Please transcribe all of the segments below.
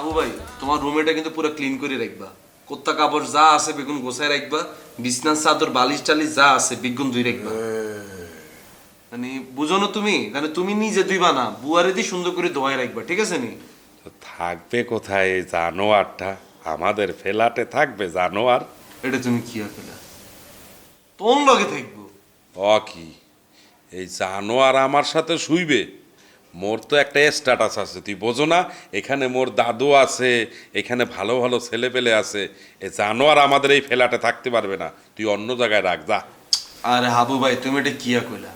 আবু ভাই তোমার রুমেটা কিন্তু পুরো ক্লিন করে রাখবা। কোত্তা কাপড় যা আছে বেগুন গোছায় রাখবা বিছনার চাদর বালিশ টালিশ যা আছে বেগুন ধুই রাখবা। মানে বুঝো না তুমি? মানে তুমি নিজে ধুইবা না বুয়ারে দিয়ে সুন্দর করে ধোয়াই রাখবা ঠিক আছে নি? থাকবে কোথায় এই জানোয়ারটা? আমাদের ফেলাটে থাকবে জানোয়ার। এটা তুমি কি আকেলা তোর লগে থাকব। অ কি? এই জানোয়ার আমার সাথে শুইবে? মোর তো একটা স্ট্যাটাস আছে তুই বোঝো না এখানে মোর দাদু আছে এখানে ভালো ভালো ছেলেপেলে আছে এ জানোয়ার আমাদের এই ফেলাটে থাকতে পারবে না তুই অন্য জায়গায় রাখ যা। আরে হাবু ভাই তুমি এটা কি কইলা?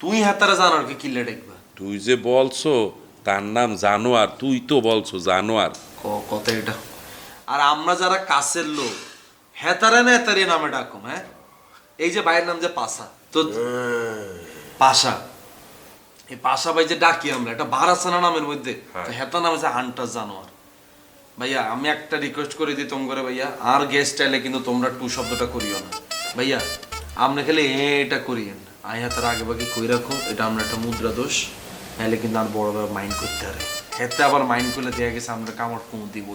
তুই হাতারা জানার কি কিল্লে দেখবা তুই যে বলছো তার নাম জানোয়ার তুই তো বলছো জানোয়ার। ক- কথা এটা। আর আমরা যারা কাছের লোক হেতারে না হেতারে নামে ডাকুম হ্যাঁ? এই যে ভাইয়ের নাম যে পাশা তো পাশা। এই পাশা ভাই যে ডাকি আমরা বারাসানা নামের মধ্যে। হেতা নাম হচ্ছে হান্টার জানোয়ার। ভাইয়া আমি একটা রিকোয়েস্ট করে দিই ভাইয়া আর গেস্ট চাইলে কিন্তু তোমরা টু শব্দটা করিও না। ভাইয়া আমরা খালি এটা করিয়েন। আই হাতার আগে বাকি কই রাখো এটা আমরা একটা মুদ্রা দোষ। নাহলে কিন্তু আর বড় বড় মাইন্ড করতে পারে। হেতে আবার মাইন্ড করলে গেছে আমরা কামড় কুম দিব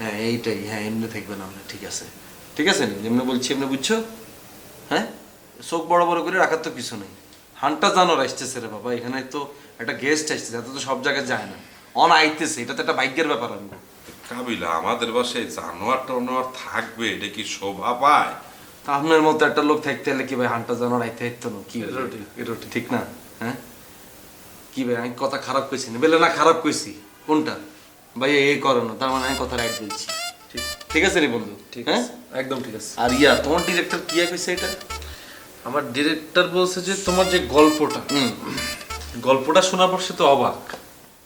হ্যাঁ এইটাই হ্যাঁ এমনি থাকবেন আমরা ঠিক আছে। ঠিক আছে যেমনি বলছি এমনি বুঝছ? হ্যাঁ? চোখ বড় বড় করে রাখার তো কিছু নেই। হানটা জানোর আসতেছে রে বাবা এখানে তো একটা গেস্ট আসতেছে এত তো সব জায়গায় যায় না। অন আইতেছে এটা তো একটা ভাগ্যের ব্যাপার আমি কাবিলা আমাদের বাসায় জানোয়ার টানোয়ার থাকবে এটা কি শোভা পায়? তা আপনার মতো একটা লোক থাকতে হলে কি ভাই হানটা জানোর আইতে হইতো না? কি এটা ঠিক না? হ্যাঁ? কি ভাই আমি কথা খারাপ কইছি না। বলে না খারাপ কইছি। কোনটা? ভাই এ করো না তার মানে আমি কথা রাইট বলছি। ঠিক। আছে রে বন্ধু? ঠিক হ্যাঁ? আছে একদম ঠিক আছে। আর ইয়া তোমার ডিরেক্টর কি কইছে এটা? আমার ডিরেক্টর বলছে যে তোমার যে গল্পটা গল্পটা শোনার পর সে তো অবাক।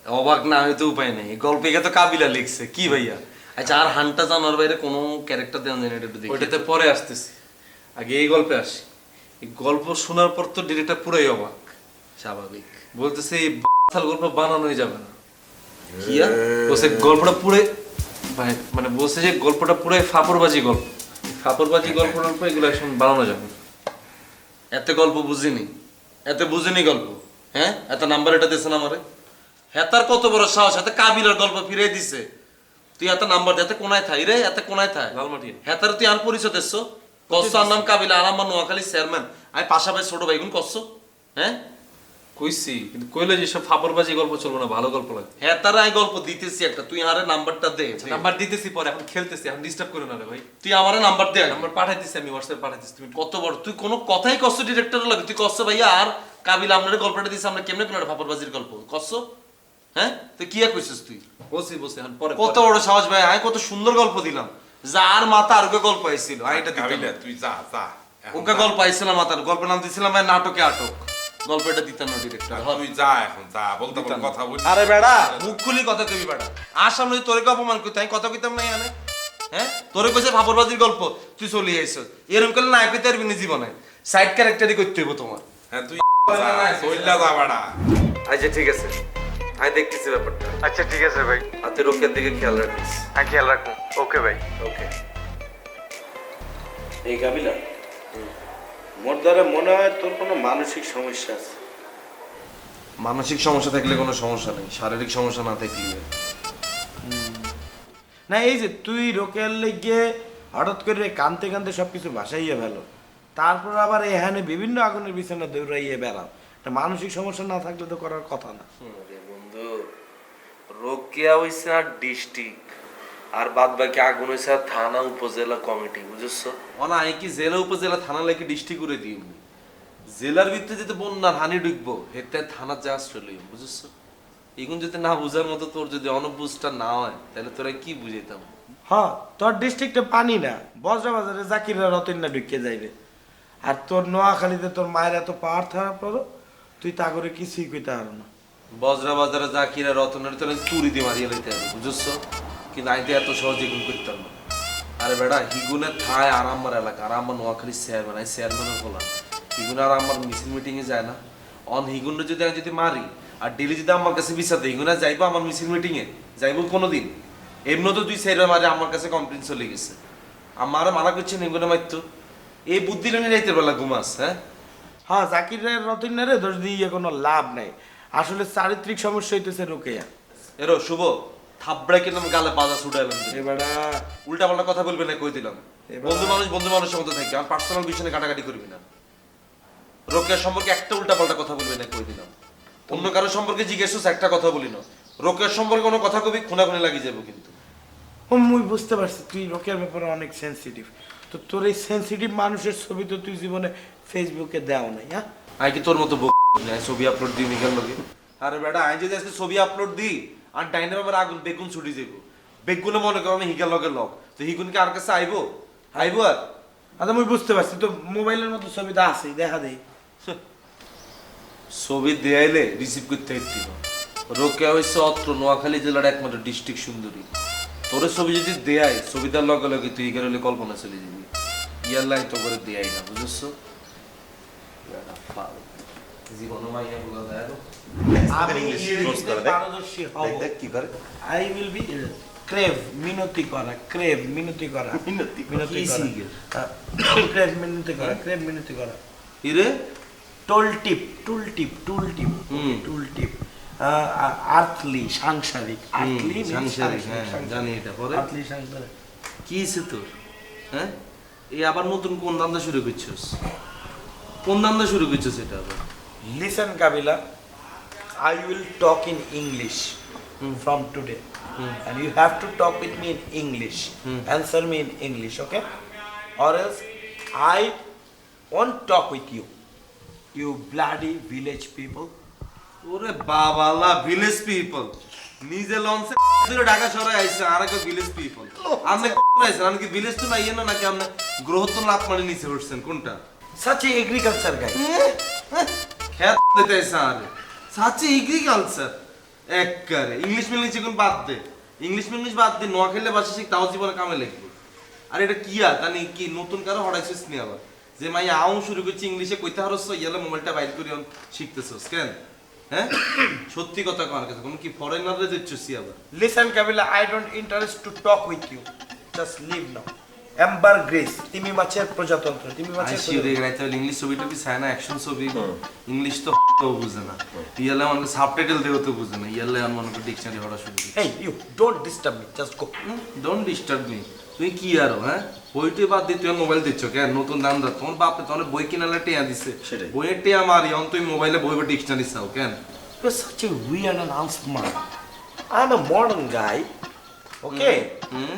অবাক না হয়তো উপায় নেই। গল্পে তো কাবিলা লিখছে কি ভাইয়া? আচ্ছা আর হানটা জানার বাইরে কোনো ক্যারেক্টার দেওয়া যায় না একটু দেখি। ওইটাতে পরে আসতেছি। আগে এই গল্পে আসি। এই গল্প শোনার পর তো ডিরেক্টর পুরাই অবাক। স্বাভাবিক। বলতেছে এই বাতাল গল্প বানানোই যাবে না। কি আর? বলছে গল্পটা পুরে মানে- মানে বলছে যে গল্পটা পুরাই ফাপড়বাজি গল্প। ফাপড়বাজি গল্প টল্প এগুলো এখন বানানো যাবে না। এত গল্প বুঝিনি। এত বুঝিনি গল্প। হ্যাঁ? এত নাম্বার এটা না আমারে? হেতার কত বড় সাহস এত কাবিলার গল্প ফিরে দিছে। তুই এত নাম্বার এত কোনায় থাই রে? এত কোনায় থাই? লালমাটি হেতার তুই আর পরিচয় দেখছ কষ্ট আর নাম কাবিলা আর আমার নোয়াখালী চেয়ারম্যান আমি পাশাপাশি ছোট ভাইগুন কষ্ট হ্যাঁ? কইছি কিন্তু কইলে যে সব ফাপড়বাজি গল্প চলবে না ভালো গল্প লাগে। হেতার আমি গল্প দিতেছি একটা তুই আরে নাম্বারটা দে। নাম্বার দিতেছি পরে এখন খেলতেছি এখন ডিস্টার্ব করো না রে ভাই। তুই আমারে নাম্বার দে। নাম্বার পাঠাইতেছি আমি হোয়াটসঅ্যাপ পাঠাইতেছি তুমি কত বড় তুই কোনো কথাই কষ্ট ডিরেক্টর লাগে তুই কষ্ট ভাইয়া আর কাবিল আপনার গল্পটা দিছে আমরা কেমনে কোনো ফাপরবাজির গল্প? কষ্ট হ্যাঁ? তুই কি আর কইছিস তুই? বলছি বলছি এখন পরে কত বড় সাহস ভাই আমি কত সুন্দর গল্প দিলাম। যার মাথা আর গল্প আইছিল তুই যা যা ওকে গল্প আইছিল মাথার গল্পের নাম দিছিলাম ভাই নাটকে আটক। গল্পটা দিতাম না ডিরেক্টর আর তুই যা এখন যা বলতে কথা বল। আরে বেড়া মুখ খুলি কথা কবি বেড়া। আর সামনে তোরে অপমান করতে আমি কথা কইতাম না এখানে। হ্যাঁ? তোরে কইছে ফাপরবাজির গল্প। তুই চলে আইছ এরকম করলে না কইতে পারবি না জীবনে। সাইড ক্যারেক্টারই করতে হইব তোমার। হ্যাঁ তুই যা যা বাড়া। আচ্ছা ঠিক আছে। আমি দেখতেছি ব্যাপারটা। আচ্ছা ঠিক আছে ভাই। আর তুই রোকের দিকে খেয়াল রাখিস। হ্যাঁ খেয়াল রাখুন ওকে ভাই। ওকে। এই কাবিলা মোর দ্বারা মনে হয় তোর কোনো মানসিক সমস্যা আছে। মানসিক সমস্যা থাকলে কোনো সমস্যা নেই শারীরিক সমস্যা না থাকলে। না এই যে তুই রোকেয়ার লেগে হঠাৎ করে কানতে কানতে সব কিছু ভাসাইয়ে ফেলো তারপর আবার এখানে বিভিন্ন আগুনের বিছানা দৌড়াইয়ে বেড়াও একটা মানসিক সমস্যা না থাকলে তো করার কথা না। বন্ধু রোকেয়া হইছে আর ডিস্ট্রিক্ট আর বাদ বাকি আগুন হইছে আর থানা উপজেলা কমিটি বুঝছ? অনা আমি কি জেলা উপজেলা থানা লেগে ডিস্ট্রিক্ট করে দিই জেলার ভিতরে যদি বন্যার হানি ঢুকবো হেতে থানার যা চলে বুঝছ? এগুন যদি না বুঝার মতো তোর যদি অনবুঝটা না হয় তাহলে তোরা কি বুঝাইতাম? হ্যাঁ তোর ডিস্ট্রিক্টে পানি না বজ্রা বাজারে জাকিরা রতনটা ঢুকে যাইবে। আর তোর নোয়াখালীতে তোর মায়ের এত পাওয়ার থাকা পড়ো তুই তা করে কিছুই কইতে পারো না। বজরা বাজারে যা কিনা রতনের তোর তুরি দিয়ে মারিয়ে লইতে হবে বুঝছ? কিন্তু আমি তো এত সহজে এগুন করতাম না। আরে বেটা হিগুনের থায় আর আমার এলাকা আর আমার নোয়াখালী চেয়ারম্যান আমি চেয়ারম্যানের হলাম হিগুন আর আমার মিছিল মিটিংয়ে যায় না। অন হিগুনে যদি আমি যদি মারি আর ডেলি যদি আমার কাছে বিচার দেয় হিগুনা যাইবো আমার মিছিল মিটিংয়ে যাইবো কোনোদিন? এমনি তো দুই সাইড মারে আমার কাছে কমপ্লেন চলে গেছে। আমার মানা করছেন হিগুনে মারতো? এই বুদ্ধি লেনে যাইতে বেলা ঘুমাস হ্যাঁ? হ্যাঁ জাকির জাকিরের রতনারে দোষ দিয়ে কোনো লাভ নাই। আসলে চারিত্রিক সমস্যা হইতেছে রোকেয়া। এরো শুভ। থাবড়ায় কিন্তু গালে বাজা ছুটাইলাম এবারা উল্টা পাল্টা কথা বলবি না কই দিলাম। বন্ধু মানুষ বন্ধু মানুষের মতো থাকবে আর পার্সোনাল বিষয়ে কাটাকাটি করবি না। রোকেয়ার সম্পর্কে একটা উল্টা পাল্টা কথা বলবি না কই দিলাম। অন্য কারও সম্পর্কে জিজ্ঞেস একটা কথা বলি না। রোকেয়ার সম্পর্কে কোনো কথা কবি খুনাখুনি লাগিয়ে যাব কিন্তু। ও মুই বুঝতে পারছি তুই রোকের ব্যাপারে অনেক সেনসিটিভ তো তোর এই সেনসিটিভ মানুষের ছবি তো তুই জীবনে ফেসবুকে দেও নাই হ্যাঁ? আই কি তোর মতো ছবি আপলোড দিই মিকার লগে আরে বেটা আই যদি আজকে ছবি আপলোড দিই আর ডাইনের আমার আগুন বেগুন ছুটি যাব বেগুনে মনে করো আমি লগে লগ। তো হিগুন কি আর কাছে আইবো? আইবো আর? আচ্ছা মুই বুঝতে পারছি। তো মোবাইলের মতো ছবি তো আছেই, দেখা দেই। ছবি দেয়াইলে রিসিভ করতে হইতে রোকেয়া হয়েছে অত্র, নোয়াখালী জেলার একমাত্র ডিস্ট্রিক্ট সুন্দরী। তোর ছবি যদি দেয়াই ছবিটার লগে লগে তুই হলে কল্পনা চলে যাবি। ইয়ার লাইন তো করে দেয়াই না, বুঝছ? জীবন মাইয়া বলা দেয় না। আমি পারদর্শী হব কি করে আই উইল বি ক্রেভ মিনতি করা ক্রেভ মিনতি করা মিনতি মিনতি করা ক্রেভ মিনতি করা ক্রেভ মিনতি করা ইরে টোল টিপ টুল টিপ টুল টিপ টুল টিপ আর্থলি সাংসারিক আর্থলি সাংসারিক, হ্যাঁ, জানি এটা। পরে? আর্থলি সাংসারিক কি হয়েছে তোর? হ্যাঁ এই আবার নতুন কোন ধান্দা শুরু করছিস? কোন ধান্দা শুরু করছিস এটা আবার? Listen Kabila I will talk in English from today and you have to talk with me in English answer me in English okay or as I want talk with you you bloody village people ওরে বাবালা village people নিজে লঞ্চে ধরে ঢাকা শহরে আইছে আর একটা village people আপনি আইছেন আমি ভিলেজ তো নাই না নাকি আপনি গ্রহ লাভ করে নিচে উঠছেন? কোনটা? সাচি এগ্রিকালচার গাই ইংলিশ কি আবার। যে মাই শুরু করছি ইংলিশে ইয়ালে মোবাইলটা বাইর হ্যাঁ? সত্যি কথা কর কাছে। কোন কি ফরেনাররে দিচ্ছিস আবার। Listen, Kabila, I don't interest to talk with you. Just leave now. Amber Grace, তিমি মাছের প্রজাতন্ত্র তিমি মাছের আইসি রে রাইতে ইংলিশ ছবিটা কি চায় না অ্যাকশন ছবি ইংলিশ তো তো বুঝে না ইয়ালে আমাকে সাবটাইটেল দেও তো বুঝে না ইয়ালে আমার মনে ডিকশনারি পড়া শুরু Hey, you don't disturb me. Just go. Don't disturb me তুই কি আর হ্যাঁ বইটি বাদ দিয়ে তুই মোবাইল দিচ্ছ কেন নতুন দাম দা তোমার বাপে তোমার বই কিনালে টিয়া দিছে। বইয়ের টিয়া মারি অন তুই মোবাইলে বই বা ডিকশনারি চাও কেন You're such a weird and unsmart. I'm a modern guy. Okay? Hmm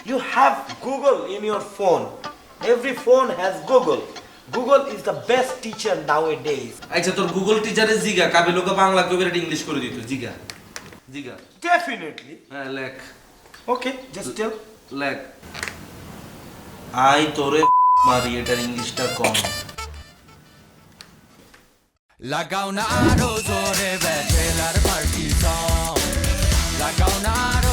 You have Google in your phone. Every phone has Google. Google is the best teacher nowadays. আচ্ছা তোর গুগল টিচারে জিগা কাবি লোক বাংলা কবিরা ইংলিশ করে দিত জিগা জিগা Definitely. হ্যাঁ লেখ Okay, just tell. লেখ আই তোরে মারি এটার ইংলিশটা কম লাগাও না আরও জোরে ব্যাচেলার পার্টি সং লাগাও না আরও